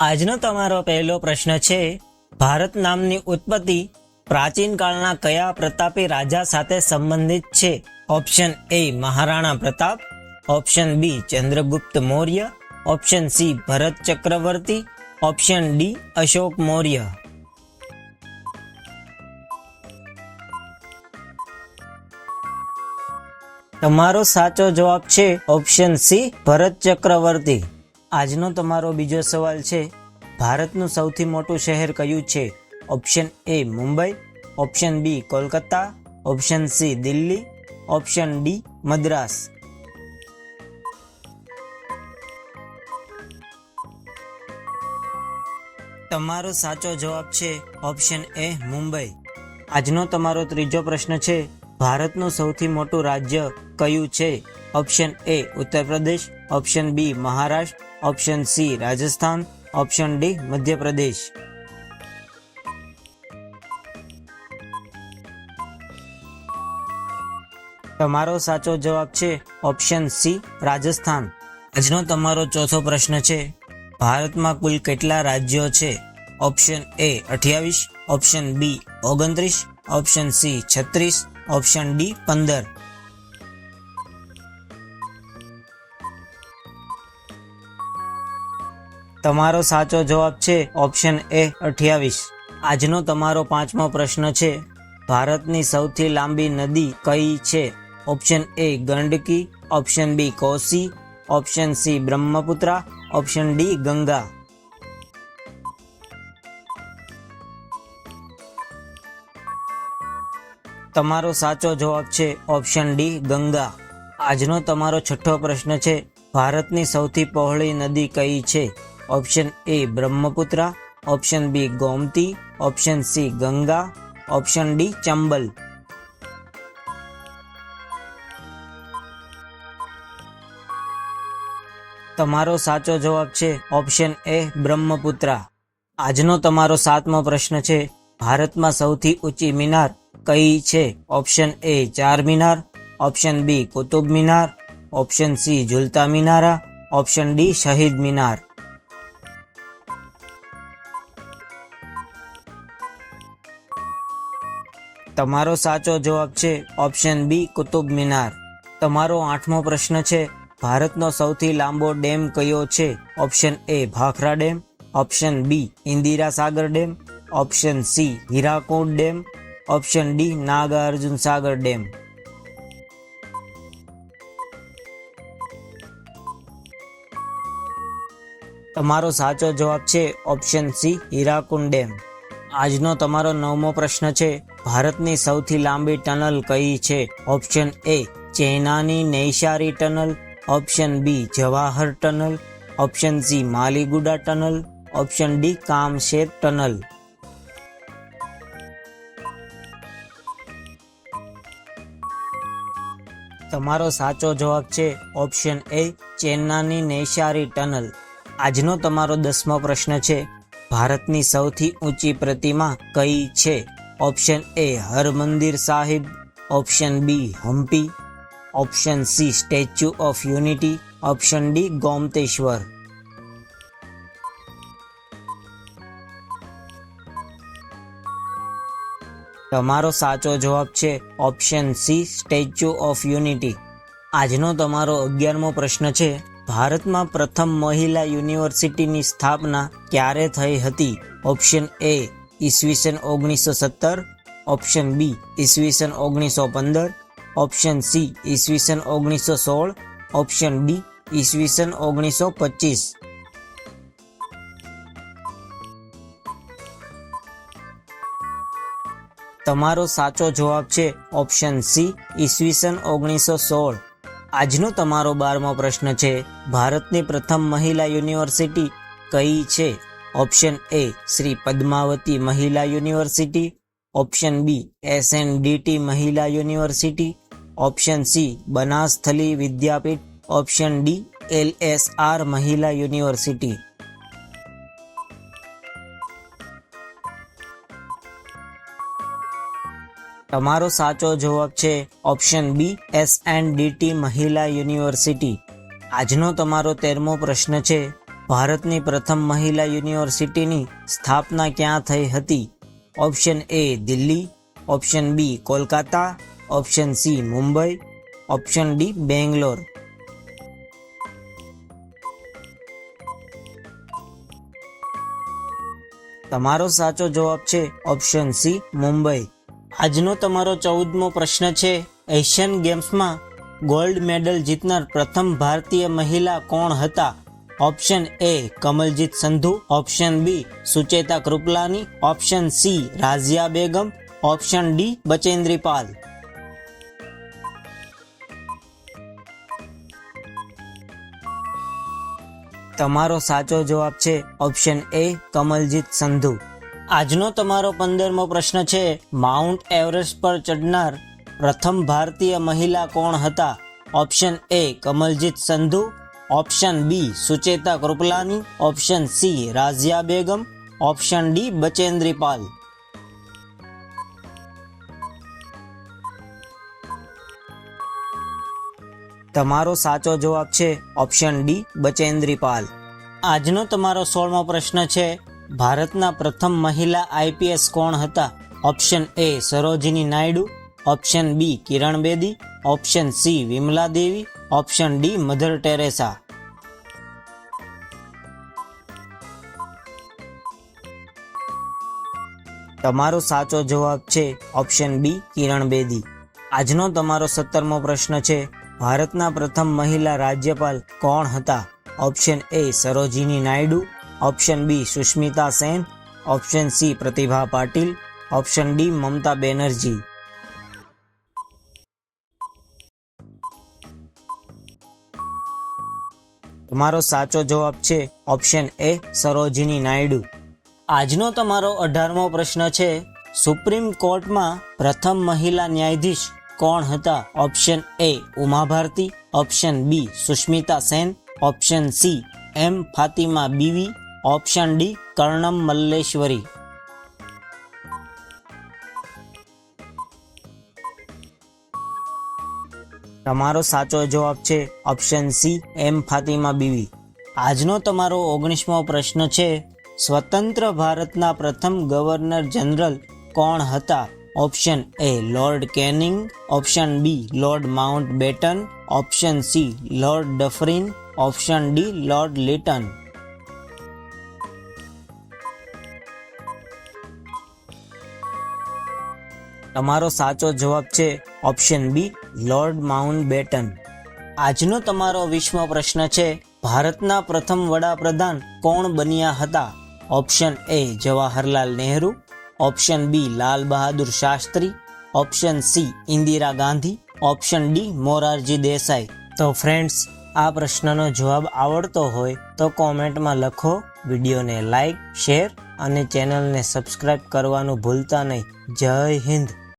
આજનો તમારો પહેલો પ્રશ્ન છે, ભારત નામની ઉત્પત્તિ પ્રાચીન કાળના કયા પ્રતાપી રાજા સાથે સંબંધિત છે? Option A Maharana Pratap, option B Chandragupta Maurya, option C Bharat Chakravarti, option D Ashok Maurya. તમારો સાચો જવાબ છે ઓપ્શન સી ભરત ચક્રવર્તી. આજનો તમારો બીજો સવાલ છે. ભારતનું સૌથી મોટું શહેર કયું છે? Option A Mumbai, option B Kolkata, option C Delhi, option D Madras. તમારો સાચો જવાબ છે ઓપ્શન એ મુંબઈ. આજનો તમારો ત્રીજો પ્રશ્ન છે, ભારતનું સૌથી મોટું રાજ્ય કયું છે? Option A Uttar Pradesh option B Maharashtra option C, Rajasthan. Option D, Madhya Pradesh. તમારો સાચો જવાબ છે ઓપ્શન સી, રાજસ્થાન. આજનો તમારો ચોથો પ્રશ્ન છે, ભારતમાં કુલ કેટલા રાજ્યો છે? ઓપ્શન એ, અઠ્યાવીસ. ઓપ્શન બી, ઓગણત્રીસ. ઓપ્શન સી, છત્રીસ. ઓપ્શન ડી, પંદર. તમારો સાચો જવાબ છે ઓપ્શન એ અઠ્યાવીસ. આજનો તમારો પાંચમો પ્રશ્ન છે, ભારતની સૌથી લાંબી નદી કઈ છે? Option A Gandaki, option B Kosi, option C Brahmaputra, option D Ganga. તમારો સાચો જવાબ છે ઓપ્શન ડી ગંગા. આજનો તમારો છઠ્ઠો પ્રશ્ન છે, ભારતની સૌથી પહોળી નદી કઈ છે? Option A Brahmaputra, option B Gomti, option C Ganga, option D Chambal. તમારો સાચો જવાબ છે ઓપ્શન એ બ્રહ્મપુત્રા. આજનો તમારો સાતમો પ્રશ્ન છે, ભારતમાં સૌથી ઊંચી મિનાર કઈ છે? Option A Char Minar, option B Qutub Minar, option C Jhulta Minara, option D Shaheed Minar. તમારો સાચો જવાબ છે ઓપ્શન બી કુતુબ મિનાર. તમારો આઠમો પ્રશ્ન છે, ભારતનો સૌથી લાંબો ડેમ કયો છે? Option A Bhakra dam, option B Indira Sagar dam, option C Hirakud dam, option D Nagarjuna Sagar dam. તમારો સાચો જવાબ છે ઓપ્શન સી હીરાકુંડ ડેમ. આજનો તમારો નવમો પ્રશ્ન છે ભારતની સૌથી લાંબી ટનલ કઈ છે? Option A Chenani Nashri tunnel, option B Jawahar tunnel, option C Maliguda tunnel, option D Kamshet tunnel. તમારો સાચો જવાબ છે ઓપ્શન એ ચેન્નાની નૈશારી ટનલ. આજનો તમારો દસમો પ્રશ્ન છે, ભારતની સૌથી ઊંચી પ્રતિમા કઈ છે? Option A Harmandir Sahib option B Hampi option C Statue of Unity option D Gomateshwara તમારો સાચો જવાબ છે option C Statue of Unity આજનો તમારો અગિયારમો પ્રશ્ન છે, ભારતમાં પ્રથમ મહિલા યુનિવર્સિટીની સ્થાપના ક્યારે થઈ હતી? ઓપ્શન એ ઈસવીસન ઓગણીસો સત્તર, ઓપ્શન બી ઈસવીસન ઓગણીસો પંદર, ઓપ્શન સી ઈસવીસન ઓગણીસો સોળ, ઓપ્શન ડી ઈસવીસન ઓગણીસો પચીસ. તમારો સાચો જવાબ છે ઓપ્શન સી ઈસવીસન ઓગણીસો સોળ. આજનો તમારો બારમો પ્રશ્ન છે, ભારતની પ્રથમ મહિલા યુનિવર્સિટી કઈ છે? Option A Shri Padmavati Mahila University, option B S N DT Mahila University, option C Banasthali Vidyapith, option D L S R Mahila University. તમારો સાચો જવાબ છે option B S and DT Mahila University. આજનો તમારો તેરમો પ્રશ્ન છે ભારતની પ્રથમ મહિલા યુનિવર્સિટીની સ્થાપના ક્યાં થઈ હતી? Option A Delhi, option B Kolkata, option C Mumbai, option D Bangalore. તમારો સાચો જવાબ છે ઓપ્શન સી મુંબઈ. આજનો તમારો ચૌદમો પ્રશ્ન છે, એશિયન ગેમ્સમાં ગોલ્ડ મેડલ જીતનાર પ્રથમ ભારતીય મહિલા કોણ હતા? Option A Kamaljit Sandhu option B Sucheta Kripalani option C Razia Begum option D Bachendri Pal તમારો સાચો જવાબ છે ઓપ્શન એ કમલજીત સંધુ આજનો તમારો પંદરમો પ્રશ્ન છે માઉન્ટ એવરેસ્ટ પર ચડનાર પ્રથમ ભારતીય મહિલા કોણ હતા? Option A Kamaljit Sandhu option B Sucheta Kripalani, option C Razia Begum, option D Bachendri Pal. તમારો સાચો જવાબ છે ઓપ્શન ડી બચેન્દ્રી પાલ. આજનો તમારો સોળમો પ્રશ્ન છે, ભારતના પ્રથમ મહિલા આઈપીએસ કોણ હતા? Option A Sarojini Naidu, option B Kiran Bedi, option C Vimla Devi option D, Mother Teresa. તમારો સાચો જવાબ છે ઓપ્શન બી, કિરણ બેદી. આજનો તમારો સત્તરમો પ્રશ્ન છે, ભારતના પ્રથમ મહિલા રાજ્યપાલ કોણ હતા? Option A, Sarojini Naidu. Option B, Sushmita Sen. Option C, Pratibha Patil. Option D, Mamata Banerjee. તમારો સાચો જવાબ છે ઓપ્શન એ સરોજિની નાયડુ. આજનો તમારો અઢારમો પ્રશ્ન છે, સુપ્રીમ કોર્ટમાં પ્રથમ મહિલા ન્યાયાધીશ કોણ હતા? Option A Uma Bharti option B Sushmita Sen. Option C M Fathima Beevi. Option D Karnam Malleswari. તમારો સાચો જવાબ છે option C, M Fathima Beevi. આજનો તમારો ઓગણીસમો પ્રશ્ન છે, સ્વતંત્ર ભારતના પ્રથમ ગવર્નર જનરલ કોણ હતા? Option A, Lord Canning. Option B, Lord Mountbatten. Option C, Lord Dufferin. Option D, Lord Lytton. તમારો સાચો જવાબ છે option B Lord Mountbatten આજનો તમારો વિશ્વ પ્રશ્ન છે, ભારતના પ્રથમ વડાપ્રધાન કોણ બન્યા હતા? Option A Jawaharlal Nehru, option B Lal Bahadur Shastri, option C Indira Gandhi, option D Morarji Desai. તો ફ્રેન્ડ્સ આ પ્રશ્નનો જવાબ આવડતો હોય તો કોમેન્ટમાં લખો, વિડીયોને લાઈક, શેર અને ચેનલને સબસ્ક્રાઈબ કરવાનું ભૂલતા નહીં. જય હિન્દ.